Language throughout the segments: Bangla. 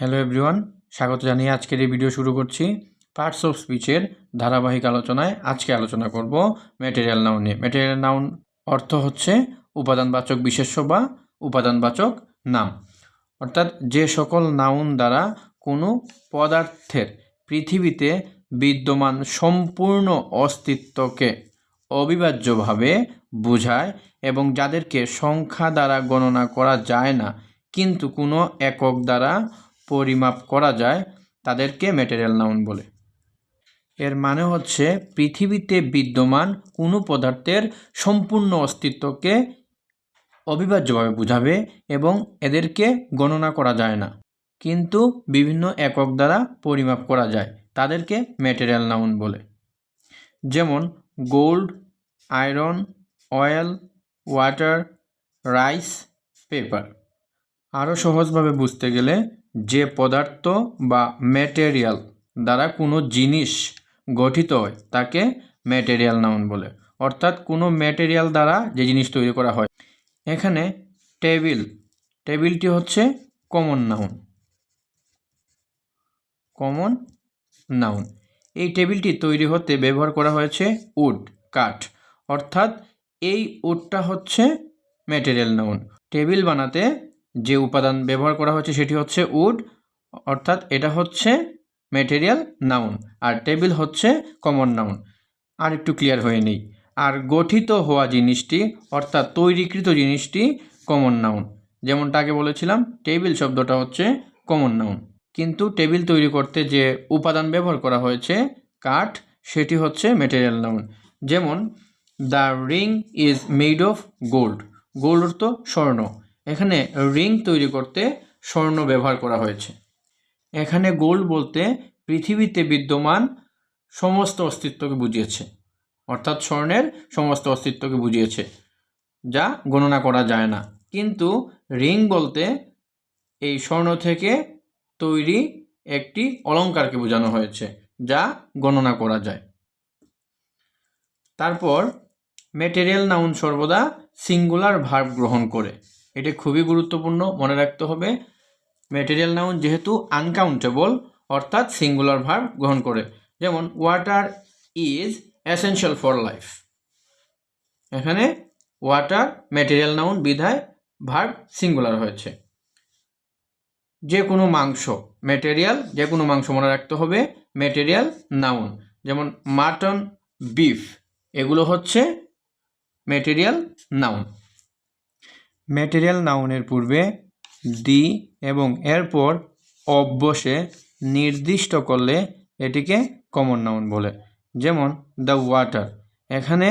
হ্যালো এভরিওয়ান স্বাগত জানিয়ে আজকের এই ভিডিও শুরু করছি। পার্টস অফ স্পিচের ধারাবাহিক আলোচনায় আজকে আলোচনা করব ম্যাটেরিয়াল নাউন নিয়ে। ম্যাটেরিয়াল নাউন অর্থ হচ্ছে উপাদানবাচক বিশেষ্য বা উপাদানবাচক নাম। অর্থাৎ যে সকল নাউন দ্বারা কোনো পদার্থের পৃথিবীতে বিদ্যমান সম্পূর্ণ অস্তিত্বকে অবিভাজ্যভাবে বোঝায় এবং যাদেরকে সংখ্যা দ্বারা গণনা করা যায় না, কিন্তু কোনো একক দ্বারা পরিমাপ করা যায় তাদেরকে ম্যাটেরিয়াল নাউন বলে। এর মানে হচ্ছে পৃথিবীতে বিদ্যমান কোনো পদার্থের সম্পূর্ণ অস্তিত্বকে অবিভাজ্যভাবে বোঝাবে এবং এদেরকে গণনা করা যায় না। কিন্তু বিভিন্ন একক দ্বারা পরিমাপ করা যায়, তাদেরকে ম্যাটেরিয়াল নাউন বলে। যেমন gold iron oil water rice paper আরও সহজভাবে বুঝতে গেলে যে পদার্থ বা ম্যাটেরিয়াল দ্বারা কোনো জিনিস গঠিত হয়, তাকে ম্যাটেরিয়াল নাউন বলে। অর্থাৎ কোনো ম্যাটেরিয়াল দ্বারা যে জিনিস তৈরি করা হয়। এখানে টেবিল টেবিলটি হচ্ছে কমন নাউন কমন নাউন এই টেবিলটি তৈরি হতে ব্যবহার করা হয়েছে উড কাঠ। অর্থাৎ এই উডটা হচ্ছে ম্যাটেরিয়াল নাউন টেবিল বানাতে যে উপাদান ব্যবহার করা হচ্ছে সেটি হচ্ছে উড, অর্থাৎ এটা হচ্ছে ম্যাটেরিয়াল নাউন আর টেবিল হচ্ছে কমন নাউন আর একটু ক্লিয়ার হয়ে নেই। আর গঠিত হওয়া জিনিসটি, অর্থাৎ তৈরিকৃত জিনিসটি কমন নাউন যেমনটা আগে বলেছিলাম টেবিল শব্দটা হচ্ছে কমন নাউন কিন্তু টেবিল তৈরি করতে যে উপাদান ব্যবহার করা হয়েছে, কাঠ, সেটি হচ্ছে ম্যাটেরিয়াল নাউন যেমন the ring is made of gold gold তো স্বর্ণ। এখানে রিং তৈরি করতে স্বর্ণ ব্যবহার করা হয়েছে। এখানে গোল্ড বলতে পৃথিবীতে বিদ্যমান সমস্ত অস্তিত্বকে বুঝিয়েছে। অর্থাৎ স্বর্ণের সমস্ত অস্তিত্বকে বুঝিয়েছে, যা গণনা করা যায় না। কিন্তু রিং বলতে এই স্বর্ণ থেকে তৈরি একটি অলঙ্কারকে বোঝানো হয়েছে, যা গণনা করা যায়। তারপর ম্যাটেরিয়াল নাউন সর্বদা সিঙ্গুলার ভার্ব গ্রহণ করে। এটি খুবই গুরুত্বপূর্ণ, মনে রাখতে হবে। ম্যাটেরিয়াল নাউন যেহেতু আনকাউন্টেবল অর্থাৎ সিঙ্গুলার ভার্ব গ্রহণ করে। যেমন water is essential for life এখানে ওয়াটার ম্যাটেরিয়াল নাউন বিধায় ভার্ব সিঙ্গুলার হয়েছে। যে কোনো মাংস ম্যাটেরিয়াল যে কোনো মাংস মনে রাখতে হবে ম্যাটেরিয়াল নাউন যেমন মাটন বিফ এগুলো হচ্ছে ম্যাটেরিয়াল নাউন ম্যাটেরিয়াল নাউনের পূর্বে দি এবং এরপর অবশ্যে নির্দিষ্ট করলে এটিকে কমন নাউন বলে। যেমন দ্য ওয়াটার এখানে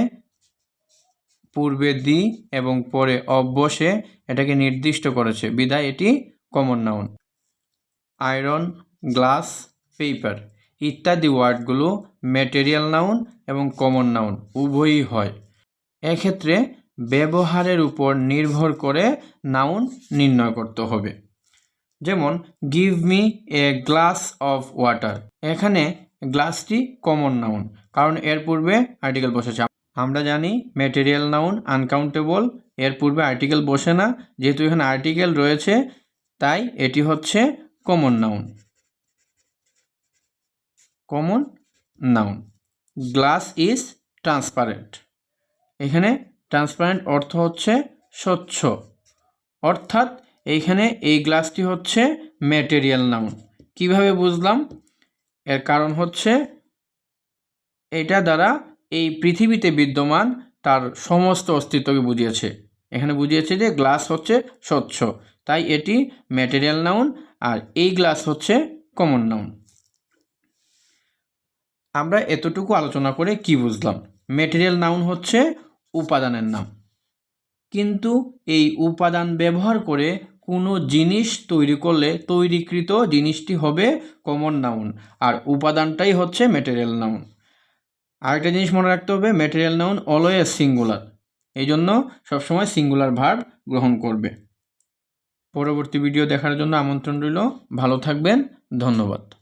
পূর্বে দি এবং পরে অবশ্যে এটাকে নির্দিষ্ট করেছে। বিদায়, এটি common noun iron glass paper ইত্যাদি ওয়ার্ডগুলো ম্যাটেরিয়াল নাউন এবং কমন নাউন উভয়ই হয়। এক্ষেত্রে ব্যবহারের উপর নির্ভর করে নাউন নির্ণয় করতে হবে। যেমন give me a glass of water এখানে গ্লাসটি কমন নাউন কারণ এর পূর্বে আর্টিকেল বসেছে। আমরা জানি ম্যাটেরিয়াল নাউন আনকাউন্টেবল এর পূর্বে আর্টিকেল বসে না। যেহেতু এখানে আর্টিকেল রয়েছে, তাই এটি হচ্ছে common noun common noun glass is transparent এখানে ট্রান্সপারেন্ট অর্থ হচ্ছে স্বচ্ছ। অর্থাৎ এইখানে এই গ্লাসটি হচ্ছে ম্যাটেরিয়াল নাউন কীভাবে বুঝলাম? এর কারণ হচ্ছে এটা দ্বারা এই পৃথিবীতে বিদ্যমান তার সমস্ত অস্তিত্বকে বুঝিয়েছে। এখানে বুঝিয়েছে যে গ্লাস হচ্ছে স্বচ্ছ। তাই এটি ম্যাটেরিয়াল নাউন আর এই গ্লাস হচ্ছে কমন নাউন আমরা এতটুকু আলোচনা করে কি বুঝলাম? ম্যাটেরিয়াল নাউন হচ্ছে উপাদানের নাম। কিন্তু এই উপাদান ব্যবহার করে কোনো জিনিস তৈরি করলে তৈরিকৃত জিনিসটি হবে কমন নাউন আর উপাদানটাই হচ্ছে ম্যাটেরিয়াল নাউন আরেকটা জিনিস মনে রাখতে হবে ম্যাটেরিয়াল নাউন অলওয়েজ সিঙ্গুলার এই জন্য সবসময় সিঙ্গুলার ভার্ব গ্রহণ করবে। পরবর্তী ভিডিও দেখার জন্য আমন্ত্রণ রইল, ভালো থাকবেন, ধন্যবাদ।